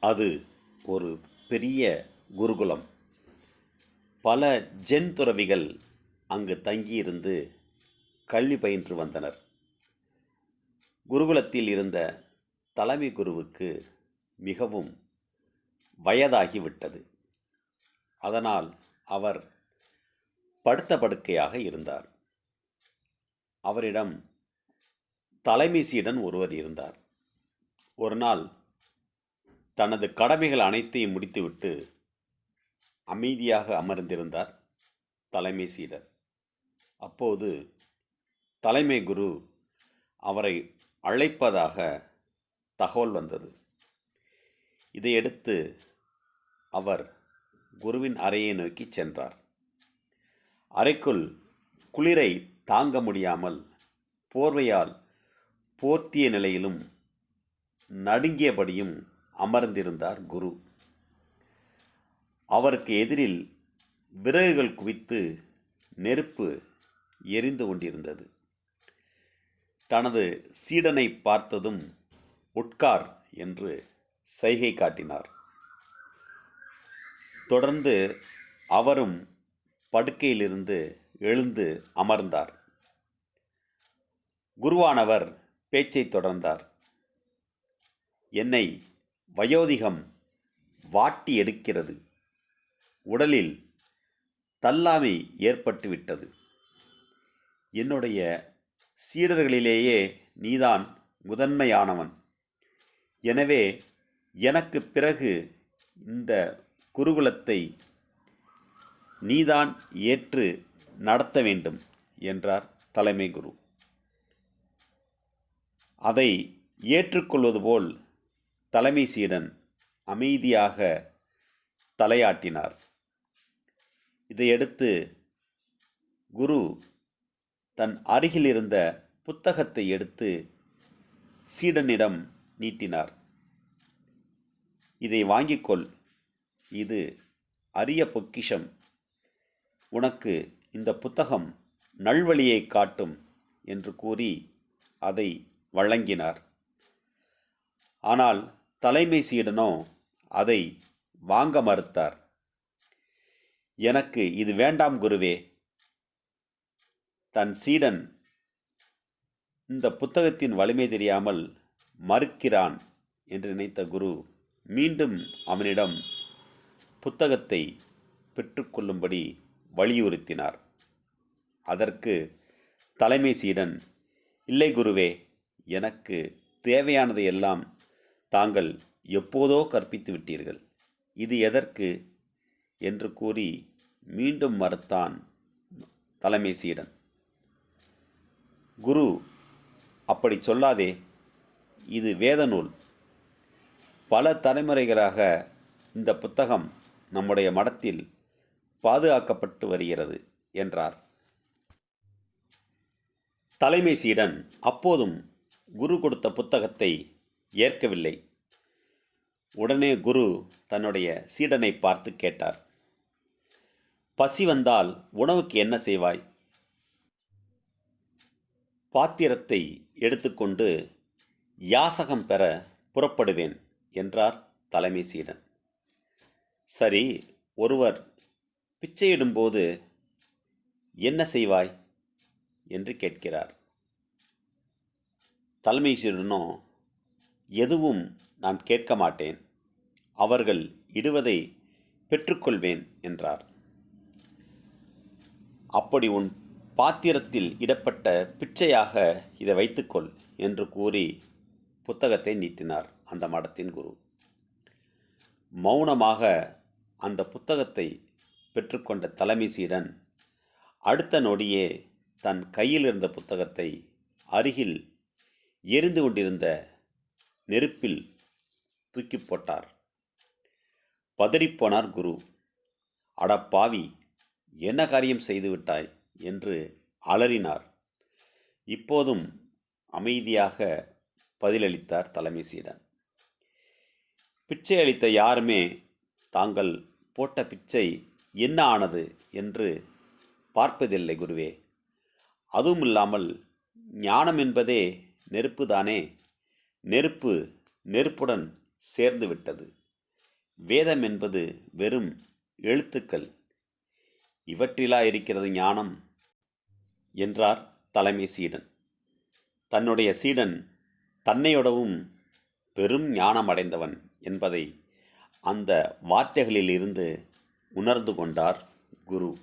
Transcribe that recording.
அது ஒரு பெரிய குருகுலம். பல ஜென் துறவிகள் அங்கு தங்கியிருந்து கல்வி பயின்று வந்தனர். குருகுலத்தில் இருந்த தலைமை குருவுக்கு மிகவும் வயதாகிவிட்டது. அதனால் அவர் படுத்த படுக்கையாக இருந்தார். அவரிடம் தலைமை சீடன் ஒருவர் இருந்தார். ஒரு நாள் தனது கடமைகள் அனைத்தையும் முடித்துவிட்டு அமைதியாக அமர்ந்திருந்தார் தலைமை சீடர். அப்போது தலைமை குரு அவரை அழைப்பதாக தகவல் வந்தது. இதையடுத்து அவர் குருவின் அறையை நோக்கி சென்றார். அறைக்குள் குளிரை தாங்க முடியாமல் போர்வையால் போர்த்திய நிலையிலும் நடுங்கியபடியும் அமர்ந்திருந்தார் குரு. அவருக்கு எதிரில் விறகுகள் குவித்து நெருப்பு எரிந்து கொண்டிருந்தது. தனது சீடனை பார்த்ததும் உட்கார் என்று சைகை காட்டினார். தொடர்ந்து அவரும் படுக்கையிலிருந்து எழுந்து அமர்ந்தார். குருவானவர் பேச்சை தொடர்ந்தார். என்னை வயோதிகம் வாட்டி எடுக்கிறது. உடலில் தள்ளாமை ஏற்பட்டுவிட்டது என்னுடைய சீடர்களிலேயே நீதான் முதன்மையானவன். எனவே எனக்கு பிறகு இந்த குருகுலத்தை நீதான் ஏற்று நடத்த வேண்டும் என்றார் தலைமை குரு. அதை ஏற்றுக்கொள்வது போல் தலைமை சீடன் அமைதியாக தலையாட்டினார். இதையடுத்து குரு தன் அருகிலிருந்த புத்தகத்தை எடுத்து சீடனிடம் நீட்டினார். இதை வாங்கிக்கொள் இது அரிய பொக்கிஷம். உனக்கு இந்த புத்தகம் நல்வழியை காட்டும் என்று கூறி அதை வழங்கினார். ஆனால் தலைமை சீடனோ அதை வாங்க மறுத்தார். எனக்கு இது வேண்டாம் குருவே. தன் சீடன் இந்த புத்தகத்தின் வலிமை தெரியாமல் மறுக்கிறான் என்று நினைத்த குரு மீண்டும் அவனிடம் புத்தகத்தை பெற்றுக்கொள்ளும்படி வலியுறுத்தினார். அதற்கு தலைமை சீடன் இல்லை குருவே எனக்கு தேவையானதை எல்லாம் தாங்கள் எப்போதோ கற்பித்து விட்டீர்கள். இது எதற்கு? என்று கூறி மீண்டும் மறுத்தான் தலைமை சீடன் குரு அப்படி சொல்லாதே. இது வேத நூல் பல தலைமுறைகளாக இந்த புத்தகம் நம்முடைய மடத்தில் பாதுகாக்கப்பட்டு வருகிறது என்றார். தலைமை சீடன் அப்போதும் குரு கொடுத்த புத்தகத்தை ஏற்கவில்லை. உடனே குரு தன்னுடைய சீடனை பார்த்து கேட்டார் பசி வந்தால் உணவுக்கு என்ன செய்வாய்? பாத்திரத்தை எடுத்துக்கொண்டு யாசகம் பெற புறப்படுவேன் என்றார் தலைமை சீடன். சரி ஒருவர் பிச்சையிடும்போது என்ன செய்வாய்? என்று கேட்கிறார். தலைமை சீடனும் எதுவும் நான் கேட்க மாட்டேன். அவர்கள் இடுவதை பெற்றுக்கொள்வேன் என்றார். அப்படி உன் பாத்திரத்தில் இடப்பட்ட பிச்சையாக இதை வைத்துக்கொள் என்று கூறி புத்தகத்தை நீட்டினார் அந்த மடத்தின் குரு. மௌனமாக அந்த புத்தகத்தை பெற்றுக்கொண்ட தலைமை சீடன் அடுத்த நொடியே தன் கையில் இருந்த புத்தகத்தை அருகில் எரிந்து கொண்டிருந்த நெருப்பில் தூக்கி போட்டார். பதறிப்போனார் குரு அடப்பாவி என்ன காரியம் செய்துவிட்டாய் என்று அலறினார். இப்போதும் அமைதியாக பதிலளித்தார் தலைமை சீடன். பிச்சை அளித்த யாருமே தாங்கள் போட்ட பிச்சை என்ன ஆனது என்று பார்ப்பதில்லை குருவே. அதுவும் இல்லாமல் ஞானம் என்பதே நெருப்பு தானே? நெருப்பு நெருப்புடன் சேர்ந்து விட்டது. வேதம் என்பது வெறும் எழுத்துக்கள். இவற்றிலா இருக்கிறது ஞானம் என்றார் தலைமை சீடன். தன்னுடைய சீடன் தன்னையோடவும் பெரும் ஞானம் அடைந்தவன் என்பதை அந்த வார்த்தைகளிலிருந்து உணர்ந்து கொண்டார் குரு.